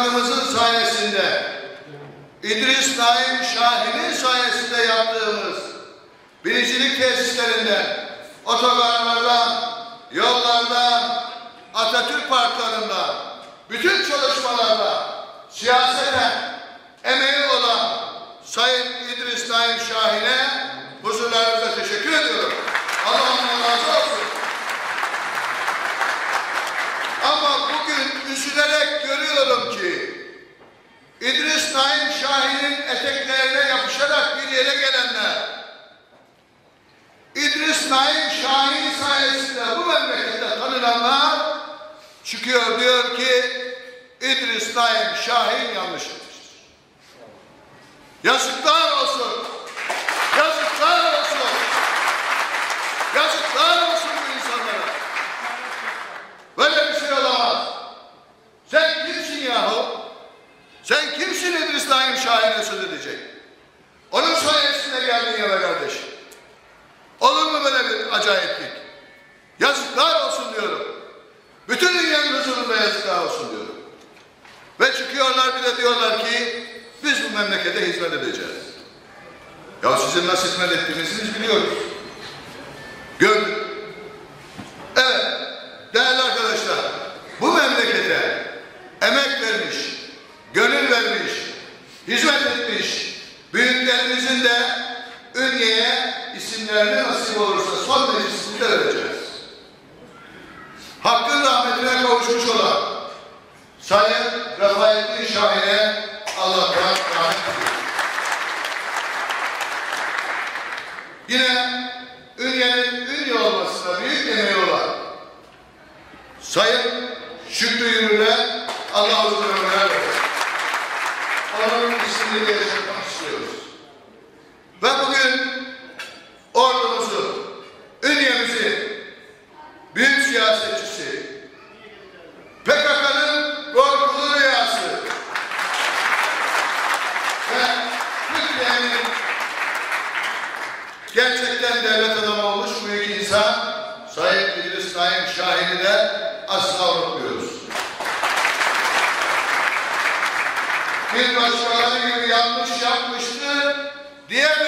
Başkanımızın sayesinde İdris Naim Şahin'in sayesinde yaptığımız binicilik tesislerinden, otogarlardan, yollardan, Atatürk parklarında, bütün çalışmalarda siyaseten emeği olan Sayın İdris Naim Şahin'e huzurlarınızda teşekkür ediyorum. Allah ondan razı olsun. Ama bugün üzülerek görüyorum ki İdris Naim Şahin'in eteklerine yapışarak bir yere gelenler İdris Naim Şahin sayesinde bu memlekette tanınanlar çıkıyor diyor ki İdris Naim Şahin yanlış olsun. Yazıklar olsun. Yazıklar olsun bu insanlara. Böyle bir şey olamaz. Sen kimsin yahu? Sen kimsin İdris Şahin'e söz edecek? Onun sayesinde geldin ya be kardeşim. Olur mu böyle bir acayiplik? Yazıklar olsun diyorum. Bütün dünyanın huzurunda yazıklar olsun diyorum. Ve çıkıyorlar bir de diyorlar ki biz bu memlekete hizmet edeceğiz. Ya sizin nasıl hizmet ettiğinizi biliyoruz. Hizmet etmiş, büyüklerimizin de Ünye'ye isimlerine nasip olursa son meclisinde vereceğiz. Hakkın rahmetine kavuşmuş olan Sayın Rafaettin Şahin'e Allah'tan rahmet. Yine Ünye'nin Ünye olmasına büyük emeği olan Sayın Şükrü Yürür'e Allah uzun ömürler versin. Onun ismini de yaşatmak istiyoruz. Ve bugün ordumuzu, Ünye'mizi, büyük siyasetçisi, PKK'nın korkulu rüyası ve Türkiye'nin gerçekten devlet adamı olmuş büyük insan Sayın İdris Naim Şahin'i de yanlış yapmıştı bizim